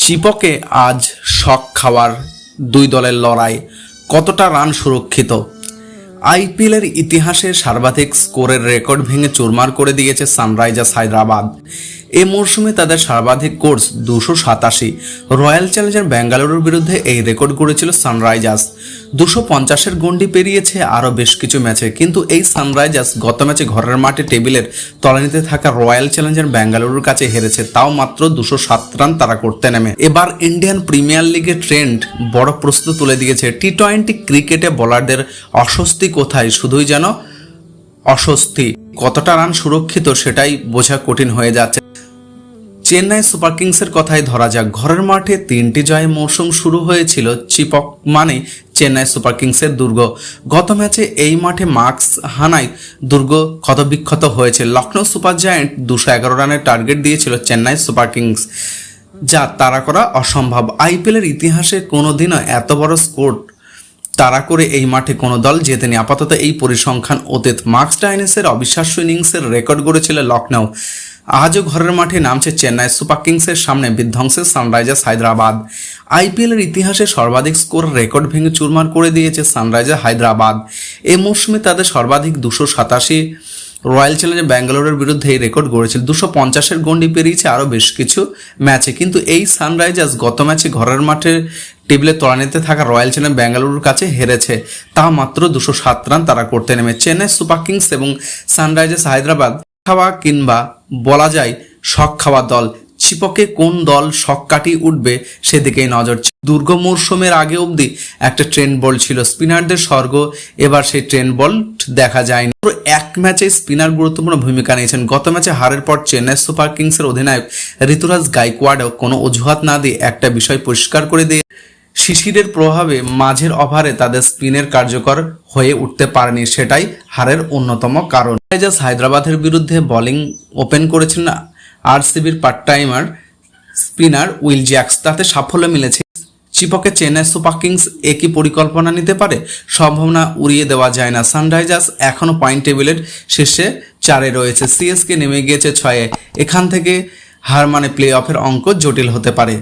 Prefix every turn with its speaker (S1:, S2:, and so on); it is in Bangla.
S1: চিপকে আজ শখ খাওয়ার দুই দলের লড়াই কতটা রান সুরক্ষিত? আইপিএলের ইতিহাসে সর্বাধিক স্কোরের রেকর্ড ভেঙে চুরমার করে দিয়েছে সানরাইজার্স হায়দ্রাবাদ। এ মরশুমে তাদের সর্বাধিক কোর্স দুশো সাতাশি। রয়্যাল চ্যালেঞ্জার বেঙ্গালুরুর বিরুদ্ধে এই রেকর্ড গড়েছিল সানরাইজার্স। দুশো পঞ্চাশের গন্ডি পেরিয়েছে আরও বেশ কিছু ম্যাচে, কিন্তু এই সানরাইজার্স গত ম্যাচে ঘরের মাঠে টেবিলের তলানিতে থাকা রয়্যাল চ্যালেঞ্জার বেঙ্গালুরুর কাছে হেরেছে, তাও মাত্র দুশো সাত রান তারা করতে নেমে। এবার ইন্ডিয়ান প্রিমিয়ার লিগের ট্রেন্ড বড় প্রস্তুত তুলে দিয়েছে টি টোয়েন্টি ক্রিকেটে বোলারদের অস্বস্তি কোথায়? শুধুই যেন অস্বস্তি। কতটা রান সুরক্ষিত সেটাই বোঝা কঠিন হয়ে যাচ্ছে চেন্নাই সুপার কিংসের কথাই ধরা যাক। ঘরের মাঠে তিনটি জয়ে মৌসুম শুরু হয়েছিল চিপক মানে চেন্নাই সুপার কিংসের দুর্গ। গত ম্যাচে এই মাঠে মার্কস হানায় দুর্গ ক্ষতবিক্ষত হয়েছে। লখনৌ সুপার জায়ান্ট দুশো এগারো রানের টার্গেট দিয়েছিল চেন্নাই সুপার কিংস। যা তারা করা অসম্ভব। আইপিএলের ইতিহাসে কোনোদিনও এত বড় স্কোর তারা করে এই মাঠে কোনো দল জেতেনি আপাতত এই পরিসংখ্যান অতীত। মার্কস ডাইনেসের অবিশ্বাস্য ইনিংসের রেকর্ড গড়েছিল লখনৌ আজও ঘরের মাঠে নামছে চেন্নাই সুপার কিংসের সামনে বিধ্বংসের সানরাইজার্স হায়দ্রাবাদ। আইপিএলের ইতিহাসে সর্বাধিক স্কোর রেকর্ড ভেঙে চুরমার করে দিয়েছে সানরাইজার হায়দ্রাবাদ। এই মৌসুমে তাদের সর্বাধিক দুশো সাতাশি রয়্যাল চ্যালেঞ্জার ব্যাঙ্গালোরের বিরুদ্ধে এই রেকর্ড গড়েছিল। দুশো পঞ্চাশের গন্ডি পেরিয়েছে আরও বেশ কিছু ম্যাচে। কিন্তু এই সানরাইজার্স গত ম্যাচে ঘরের মাঠে টেবিলে তলানিতে থাকা রয়্যাল চ্যালেঞ্জার ব্যাঙ্গালুরুর কাছে হেরেছে। তা মাত্র দুশো সাত রান তারা করতে নেমে। চেন্নাই সুপার কিংস এবং সানরাইজার্স হায়দ্রাবাদ খাওয়া কিংবা বলা যায় শখ খাওয়া দল। ছিপকে কোন দল শখ কাটিয়ে উঠবে সেদিকেই নজর দুর্গ মরশুমের আগে অবধি একটা ট্রেন্ড বল ছিল। স্পিনারদের স্বর্গ, এবার সেই ট্রেন্ড বল দেখা যায়নি। পুরো এক ম্যাচে স্পিনার গুরুত্বপূর্ণ ভূমিকা নিয়েছেন। গত ম্যাচে হারের পর চেন্নাই সুপার কিংসের অধিনায়ক ঋতুরাজ গাইকোয়াডও কোনো অজুহাত না দিয়ে একটা বিষয় পরিষ্কার করে দিয়ে শিশিরের প্রভাবে মাঝের ওভারে তাদের স্পিনের কার্যকর হয়ে উঠতে পারেনি সেটাই হারের অন্যতম কারণ। সানরাইজার্স হায়দ্রাবাদের বিরুদ্ধে বোলিং ওপেন করেছেন আরসিবির part timer spinner Will Jacks. তাতে সাফল্য মিলেছে। চিপকে চেন্নাই সুপার কিংস একই পরিকল্পনা নিতে পারে? সম্ভাবনা উড়িয়ে দেওয়া যায় না। সানরাইজার্স এখনও পয়েন্ট টেবিলের শীর্ষে চারে রয়েছে। সিএসকে নেমে গিয়েছে ছয়ে। এখান থেকে হার মানে প্লে অফের অঙ্ক জটিল হতে পারে।